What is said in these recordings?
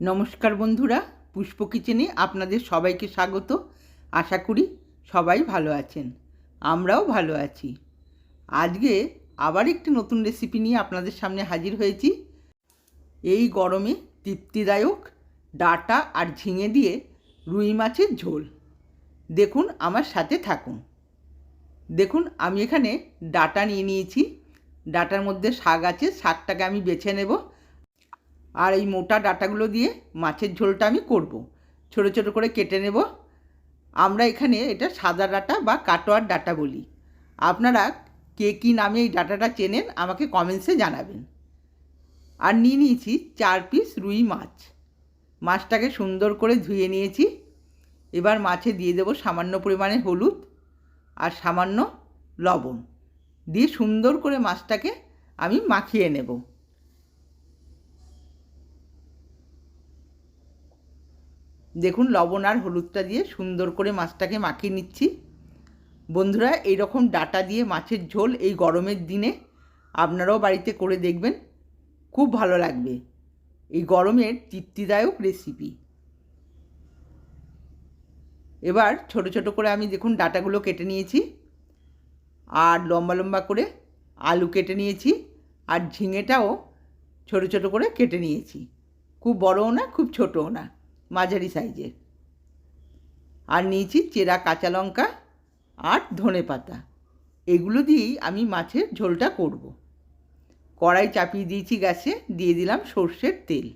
নমস্কার বন্ধুরা, পুষ্প কিচেনে আপনাদের সবাইকে স্বাগত। আশা করি সবাই ভালো আছেন, আমরাও ভালো আছি। আজকে আবার একটি নতুন রেসিপি নিয়ে আপনাদের সামনে হাজির হয়েছি। এই গরমে তৃপ্তিদায়ক ডাটা আর ঝিঙে দিয়ে রুই মাছের ঝোল। দেখুন আমার সাথে থাকুন। দেখুন, আমি এখানে ডাটা নিয়ে নিয়েছি। ডাটার মধ্যে শাক আছে, শাকটাকে আমি বেছে নেব। আর এই মোটা ডাটাগুলো দিয়ে মাছের ঝোলটা আমি করব। ছোট ছোট করে কেটে নেব। আমরা এখানে এটা সাদা ডাটা বা কাটোয়ার ডাটা বলি। আপনারা কে কী নামে এই ডাটাটা চেনেন আমাকে কমেন্টসে জানাবেন। আর নিয়ে নিয়েছি চার পিস রুই মাছ। মাছটাকে সুন্দর করে ধুয়ে নিয়েছি। এবার মাছে দিয়ে দেবো সামান্য পরিমাণে হলুদ আর সামান্য লবণ। দিয়ে সুন্দর করে মাছটাকে আমি মাখিয়ে নেব। দেখুন, লবণ আর হলুদটা দিয়ে সুন্দর করে মাছটাকে মাখিয়ে নিচ্ছি। বন্ধুরা এই রকম ডাটা দিয়ে মাছের ঝোল এই গরমের দিনে আপনারাও বাড়িতে করে দেখবেন। খুব ভালো লাগবে। এই গরমের তৃপ্তিদায়ক রেসিপি এবার ছোট ছোট করে আমি দেখুন, ডাটাগুলো কেটে নিয়েছি। আর লম্বা লম্বা করে আলু কেটে নিয়েছি। আর ঝিঙেটাও ছোট ছোট করে কেটে নিয়েছি। খুব বড়ও না, খুব ছোটও না। মাঝারি সাইজের। আর নিয়েছি চেরা কাঁচা লঙ্কা আর ধনে পাতা। এগুলো দিয়েই আমি মাছের ঝোলটা করব। কড়াই চাপিয়ে দিয়েছি গ্যাসে, দিয়ে দিলাম সর্ষের তেল।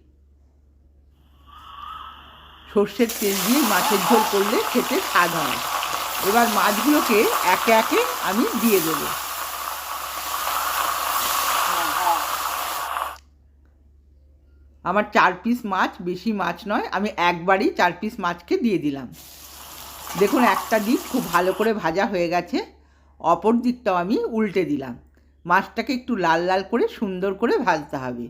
সর্ষের তেল দিয়ে মাছের ঝোল করলে খেতে স্বাদ হয়। এবার মাছগুলোকে একে একে আমি দিয়ে দেবো। আমার চার পিস মাছ, বেশি মাছ নয়, আমি একবারই চার পিস মাছকে দিয়ে দিলাম। দেখুন, একটা দিক খুব ভালো করে ভাজা হয়ে গেছে, অপর দিকটাও আমি উল্টে দিলাম। মাছটাকে একটু লাল লাল করে সুন্দর করে ভাজতে হবে।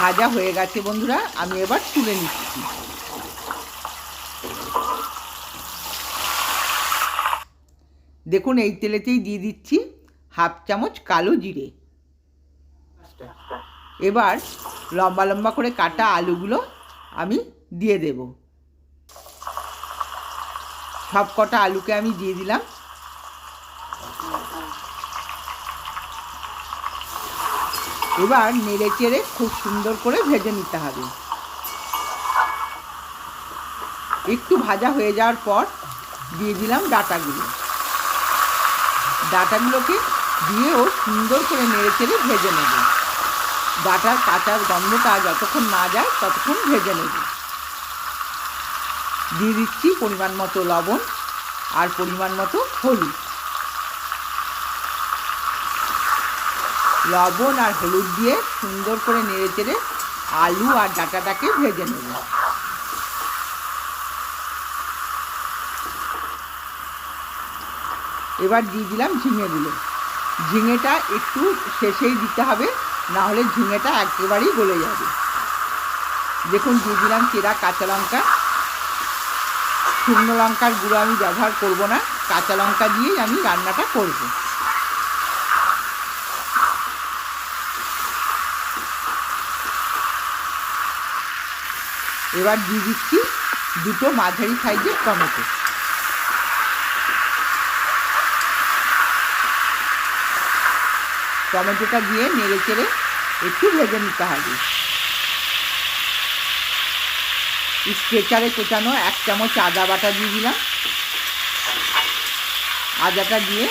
ভাজা হয়ে গেছে বন্ধুরা, আমি এবার তুলে নিচ্ছি। দেখুন, এই তেলেতেই দিয়ে দিচ্ছি হাফ চামচ কালো জিরে। এবার লম্বা লম্বা করে কাটা আলুগুলো আমি দিয়ে দেব। সব কটা আলুকে আমি দিয়ে দিলাম। এবার নেড়ে চেড়ে খুব সুন্দর করে ভেজে নিতে হবে। একটু ভাজা হয়ে যাওয়ার পর দিয়ে দিলাম ডাটাগুলো। ডাটাগুলোকে দিয়েও সুন্দর করে নেড়ে চেড়ে ভেজে নেব। ডাটার কাঁচার গন্ধটা যতক্ষণ না যায়, ততক্ষণ ভেজে নেব। দিয়ে দিচ্ছি পরিমাণ মতো লবণ আর পরিমাণ মতো হলুদ। লবণ আর হলুদ দিয়ে সুন্দর করে নেড়ে চেড়ে আলু আর ডাটাটাকে ভেজে নেব। এবার দিয়ে দিলাম ঝিঙেগুলো। ঝিঙেটা একটু শেষেই দিতে হবে। না হলে ঝিঙেটা একেবারেই গলে যাবে। দেখুন দিয়ে দিলাম চেরা কাঁচা লঙ্কা। শুকনো লঙ্কার গুঁড়ো আমি ব্যবহার করব না, কাঁচা লঙ্কা দিয়েই আমি রান্নাটা করব। এবার দিয়ে দিচ্ছি দুটো মাঝারি সাইজের টমেটো। টমেটোটা দিয়ে নেড়ে চেড়ে একটু ভেজে নিতে হবে। স্ট্রেচারে কোচানো এক চামচ আদা বাটা দিয়ে দিলাম। আদাটা দিয়ে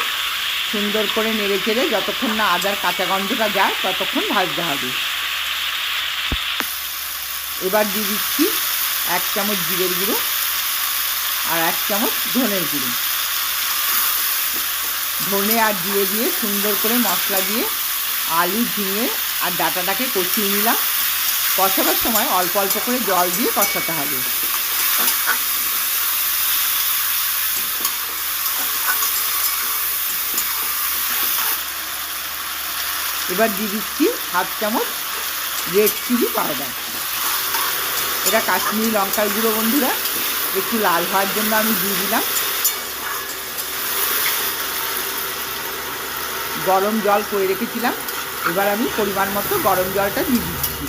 সুন্দর করে নেড়ে চেড়ে যতক্ষণ না আদার কাঁচা গন্ধটা যায়, ততক্ষণ ভাজতে হবে। এবার দিয়ে দিচ্ছি এক চামচ জিরের গুঁড়ো আর এক চামচ ধনের গুঁড়ো। ধনে আর জিরে দিয়ে সুন্দর করে মশলা দিয়ে আলু ঝিঙে আর ডাটাটাকে কষিয়ে নিলাম। কষাবার সময় অল্প অল্প করে জল দিয়ে কষাতে হবে। এবার দিয়ে দিচ্ছি হাফ চামচ রেড চিলি পাউডার এটা কাশ্মীরি লঙ্কার গুঁড়ো বন্ধুরা, একটু লাল হওয়ার জন্য আমি দিয়ে দিলাম। গরম জল করে রেখেছিলাম। এবার আমি পরিমাণ মতো গরম জলটা দিয়ে দিচ্ছি।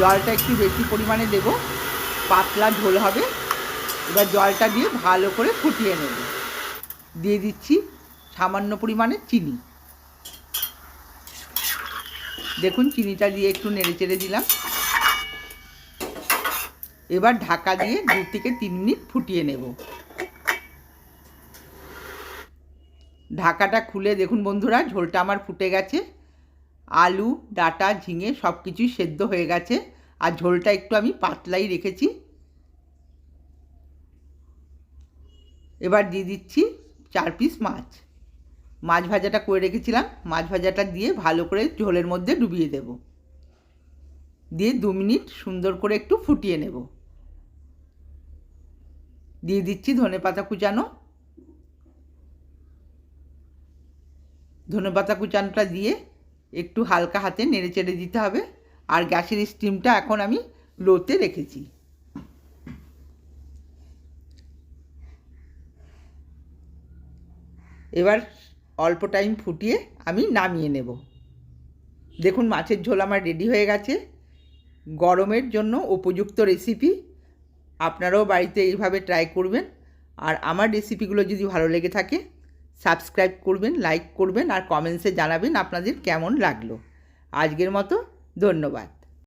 জলটা একটু বেশি পরিমাণে দেব। পাতলা ঝোল হবে। এবার জলটা দিয়ে ভালো করে ফুটিয়ে নেব। দিয়ে দিচ্ছি সামান্য পরিমাণে চিনি। দেখুন, চিনিটা দিয়ে একটু নেড়ে চেড়ে দিলাম। এবার ঢাকা দিয়ে দু থেকে তিন মিনিট ফুটিয়ে নেব। ঢাকাটা খুলে দেখুন বন্ধুরা, ঝোলটা আমার ফুটে গেছে। আলু, ডাটা, ঝিঙে সব কিছুই সেদ্ধ হয়ে গেছে। আর ঝোলটা একটু আমি পাতলাই রেখেছি। এবার দিয়ে দিচ্ছি চার পিস মাছ। মাছ ভাজাটা করে রেখেছিলাম। মাছ ভাজাটা দিয়ে ভালো করে ঝোলের মধ্যে ডুবিয়ে দেব। দিয়ে দু মিনিট সুন্দর করে একটু ফুটিয়ে নেব। দিয়ে দিচ্ছি ধনে পাতা কুচানো। ধনে পাতা কুচানোটা দিয়ে একটু হালকা হাতে নেড়ে চেড়ে দিতে হবে। আর গ্যাসের স্টিমটা এখন আমি লোতে রেখেছি। এবার অল্প টাইম ফুটিয়ে আমি নামিয়ে নেব। দেখুন, মাছের ঝোল আমার রেডি হয়ে গেছে। গরমের জন্য উপযুক্ত রেসিপি আপনারাও বাড়িতে এইভাবে ট্রাই করবেন। আর আমার রেসিপিগুলো যদি ভালো লেগে থাকে সাবস্ক্রাইব করবেন লাইক করবেন আর কমেন্টসে জানাবেন আপনাদের কেমন লাগল। আজকের মতো ধন্যবাদ।